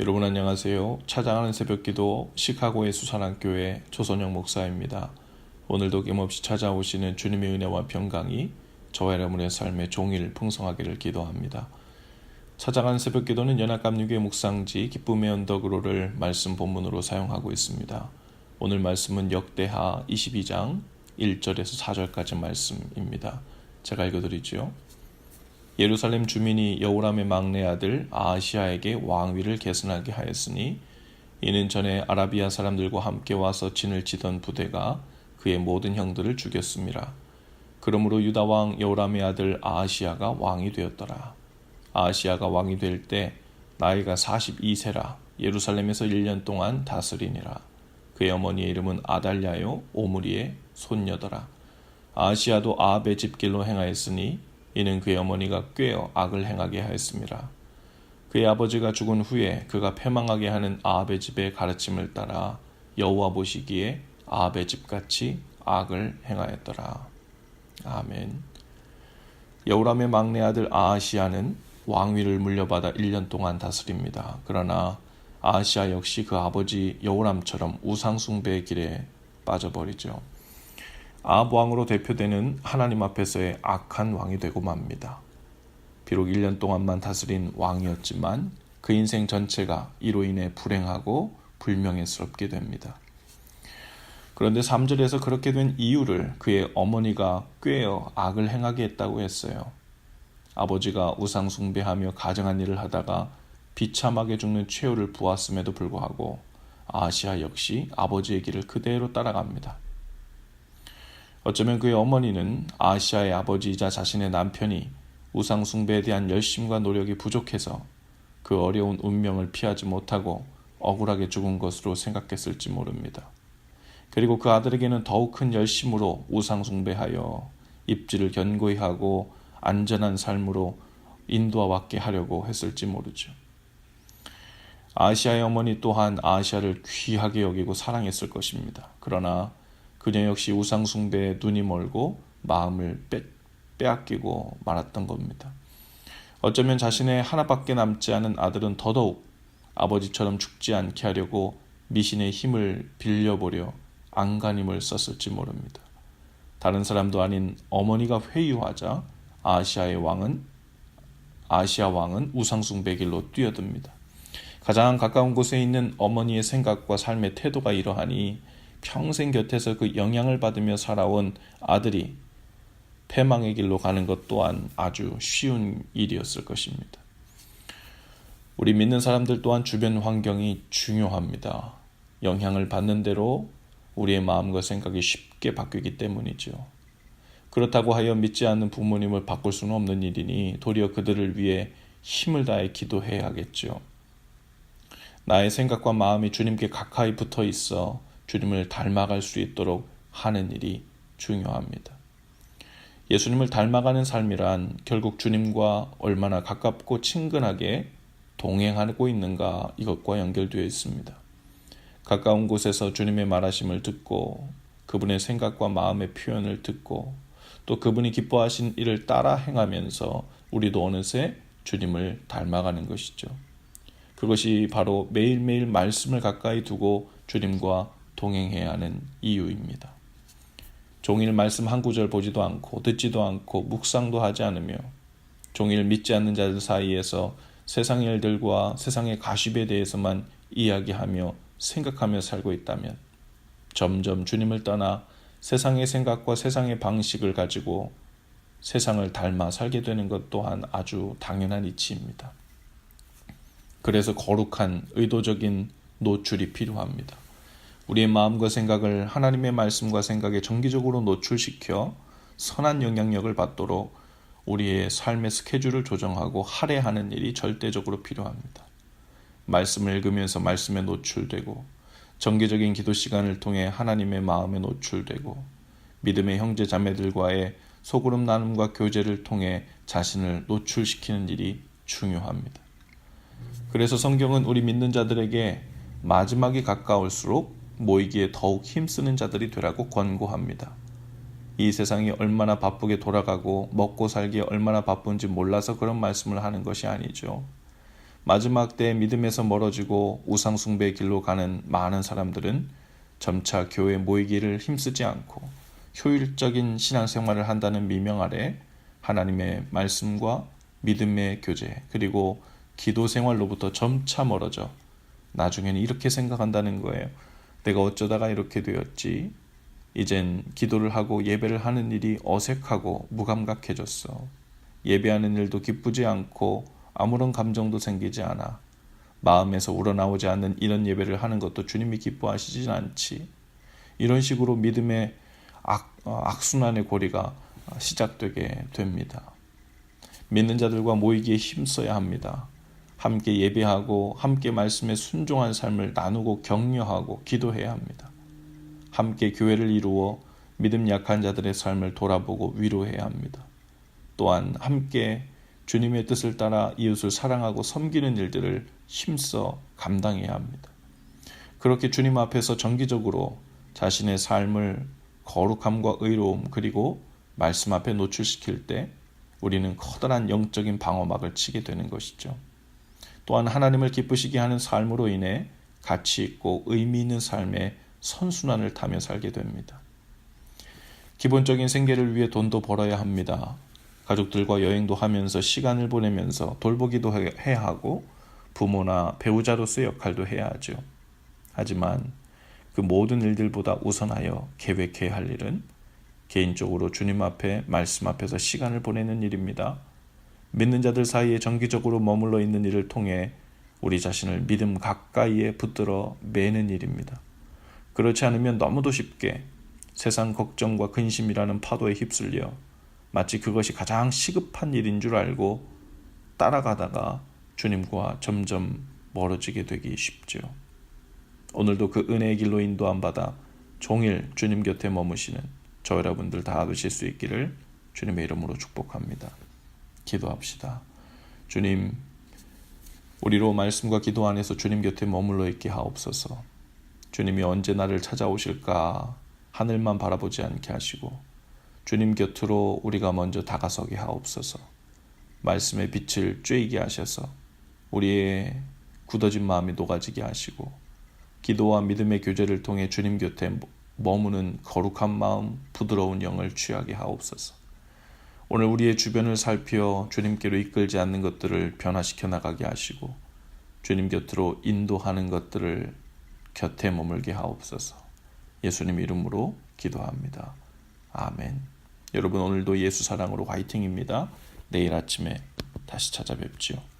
여러분 안녕하세요. 찾아가는 새벽기도 시카고의 수산학교의 조선영 목사입니다. 오늘도 깸없이 찾아오시는 주님의 은혜와 평강이 저와 여러분의 삶의 종일 풍성하기를 기도합니다. 찾아가는 새벽기도는 연합감리교회 묵상지 기쁨의 언덕으로를 말씀 본문으로 사용하고 있습니다. 오늘 말씀은 역대하 22장 1절에서 4절까지 말씀입니다. 제가 읽어드리죠. 예루살렘 주민이 여우람의 막내 아들 아시아에게 왕위를 계승하게 하였으니 이는 전에 아라비아 사람들과 함께 와서 진을 치던 부대가 그의 모든 형들을 죽였습니다. 그러므로 유다 왕 여우람의 아들 아시아가 왕이 되었더라. 아시아가 왕이 될 때 나이가 42세라 예루살렘에서 1년 동안 다스리니라. 그의 어머니의 이름은 아달랴요 오므리의 손녀더라. 아시아도 아합의 집길로 행하였으니 이는 그의 어머니가 꾀어 악을 행하게 하였습니다. 그의 아버지가 죽은 후에 그가 패망하게 하는 아합의 집의 가르침을 따라 여호와 보시기에 아합의 집같이 악을 행하였더라. 아멘. 여우람의 막내 아들 아하시아는 왕위를 물려받아 1년 동안 다스립니다. 그러나 아하시아 역시 그 아버지 여우람처럼 우상숭배의 길에 빠져버리죠. 아합 왕으로 대표되는 하나님 앞에서의 악한 왕이 되고 맙니다. 비록 1년 동안만 다스린 왕이었지만 그 인생 전체가 이로 인해 불행하고 불명예스럽게 됩니다. 그런데 3절에서 그렇게 된 이유를 그의 어머니가 꾀어 악을 행하게 했다고 했어요. 아버지가 우상숭배하며 가정한 일을 하다가 비참하게 죽는 최후를 보았음에도 불구하고 아시아 역시 아버지의 길을 그대로 따라갑니다. 어쩌면 그의 어머니는 아시아의 아버지이자 자신의 남편이 우상숭배에 대한 열심과 노력이 부족해서 그 어려운 운명을 피하지 못하고 억울하게 죽은 것으로 생각했을지 모릅니다. 그리고 그 아들에게는 더욱 큰 열심으로 우상숭배하여 입지를 견고히 하고 안전한 삶으로 인도하게 하려고 했을지 모르죠. 아시아의 어머니 또한 아시아를 귀하게 여기고 사랑했을 것입니다. 그러나 그녀 역시 우상숭배에 눈이 멀고 마음을 빼, 빼앗기고 말았던 겁니다. 어쩌면 자신의 하나밖에 남지 않은 아들은 더더욱 아버지처럼 죽지 않게 하려고 미신의 힘을 빌려보려 안간힘을 썼을지 모릅니다. 다른 사람도 아닌 어머니가 회유하자 아시아의 왕은 아시아 왕은 우상숭배 길로 뛰어듭니다. 가장 가까운 곳에 있는 어머니의 생각과 삶의 태도가 이러하니 평생 곁에서 그 영향을 받으며 살아온 아들이 패망의 길로 가는 것 또한 아주 쉬운 일이었을 것입니다. 우리 믿는 사람들 또한 주변 환경이 중요합니다. 영향을 받는 대로 우리의 마음과 생각이 쉽게 바뀌기 때문이죠. 그렇다고 하여 믿지 않는 부모님을 바꿀 수는 없는 일이니 도리어 그들을 위해 힘을 다해 기도해야겠죠. 나의 생각과 마음이 주님께 가까이 붙어 있어 주님을 닮아갈 수 있도록 하는 일이 중요합니다. 예수님을 닮아가는 삶이란 결국 주님과 얼마나 가깝고 친근하게 동행하고 있는가 이것과 연결되어 있습니다. 가까운 곳에서 주님의 말하심을 듣고 그분의 생각과 마음의 표현을 듣고 또 그분이 기뻐하신 일을 따라 행하면서 우리도 어느새 주님을 닮아가는 것이죠. 그것이 바로 매일매일 말씀을 가까이 두고 주님과 동행해야 하는 이유입니다. 종일 말씀 한 구절 보지도 않고 듣지도 않고 묵상도 하지 않으며 종일 믿지 않는 자들 사이에서 세상의 일들과 세상의 가십에 대해서만 이야기하며 생각하며 살고 있다면 점점 주님을 떠나 세상의 생각과 세상의 방식을 가지고 세상을 닮아 살게 되는 것 또한 아주 당연한 이치입니다. 그래서 거룩한 의도적인 노출이 필요합니다. 우리의 마음과 생각을 하나님의 말씀과 생각에 정기적으로 노출시켜 선한 영향력을 받도록 우리의 삶의 스케줄을 조정하고 할애하는 일이 절대적으로 필요합니다. 말씀을 읽으면서 말씀에 노출되고 정기적인 기도 시간을 통해 하나님의 마음에 노출되고 믿음의 형제 자매들과의 소그룹 나눔과 교제를 통해 자신을 노출시키는 일이 중요합니다. 그래서 성경은 우리 믿는 자들에게 마지막이 가까울수록 모이기에 더욱 힘쓰는 자들이 되라고 권고합니다. 이 세상이 얼마나 바쁘게 돌아가고 먹고 살기에 얼마나 바쁜지 몰라서 그런 말씀을 하는 것이 아니죠. 마지막 때 믿음에서 멀어지고 우상숭배의 길로 가는 많은 사람들은 점차 교회 모이기를 힘쓰지 않고 효율적인 신앙생활을 한다는 미명 아래 하나님의 말씀과 믿음의 교제 그리고 기도 생활로부터 점차 멀어져 나중에는 이렇게 생각한다는 거예요. 내가 어쩌다가 이렇게 되었지? 이젠 기도를 하고 예배를 하는 일이 어색하고 무감각해졌어. 예배하는 일도 기쁘지 않고 아무런 감정도 생기지 않아. 마음에서 우러나오지 않는 이런 예배를 하는 것도 주님이 기뻐하시진 않지. 이런 식으로 믿음의 악, 어, 악순환의 고리가 시작되게 됩니다. 믿는 자들과 모이기에 힘써야 합니다. 함께 예배하고 함께 말씀에 순종한 삶을 나누고 격려하고 기도해야 합니다. 함께 교회를 이루어 믿음 약한 자들의 삶을 돌아보고 위로해야 합니다. 또한 함께 주님의 뜻을 따라 이웃을 사랑하고 섬기는 일들을 힘써 감당해야 합니다. 그렇게 주님 앞에서 정기적으로 자신의 삶을 거룩함과 의로움 그리고 말씀 앞에 노출시킬 때 우리는 커다란 영적인 방어막을 치게 되는 것이죠. 또한 하나님을 기쁘시게 하는 삶으로 인해 가치 있고 의미 있는 삶의 선순환을 타며 살게 됩니다. 기본적인 생계를 위해 돈도 벌어야 합니다. 가족들과 여행도 하면서 시간을 보내면서 돌보기도 해야 하고 부모나 배우자로서의 역할도 해야 하죠. 하지만 그 모든 일들보다 우선하여 계획해야 할 일은 개인적으로 주님 앞에 말씀 앞에서 시간을 보내는 일입니다. 믿는 자들 사이에 정기적으로 머물러 있는 일을 통해 우리 자신을 믿음 가까이에 붙들어 매는 일입니다. 그렇지 않으면 너무도 쉽게 세상 걱정과 근심이라는 파도에 휩쓸려 마치 그것이 가장 시급한 일인 줄 알고 따라가다가 주님과 점점 멀어지게 되기 쉽죠. 오늘도 그 은혜의 길로 인도함 받아 종일 주님 곁에 머무시는 저 여러분들 다 되실 수 있기를 주님의 이름으로 축복합니다. 기도합시다. 주님, 우리로 말씀과 기도 안에서 주님 곁에 머물러 있게 하옵소서. 주님이 언제 나를 찾아오실까 하늘만 바라보지 않게 하시고 주님 곁으로 우리가 먼저 다가서게 하옵소서. 말씀의 빛을 쬐이게 하셔서 우리의 굳어진 마음이 녹아지게 하시고 기도와 믿음의 교제를 통해 주님 곁에 머무는 거룩한 마음, 부드러운 영을 취하게 하옵소서. 오늘 우리의 주변을 살피어 주님께로 이끌지 않는 것들을 변화시켜 나가게 하시고 주님 곁으로 인도하는 것들을 곁에 머물게 하옵소서. 예수님 이름으로 기도합니다. 아멘. 여러분 오늘도 예수 사랑으로 화이팅입니다. 내일 아침에 다시 찾아뵙지요.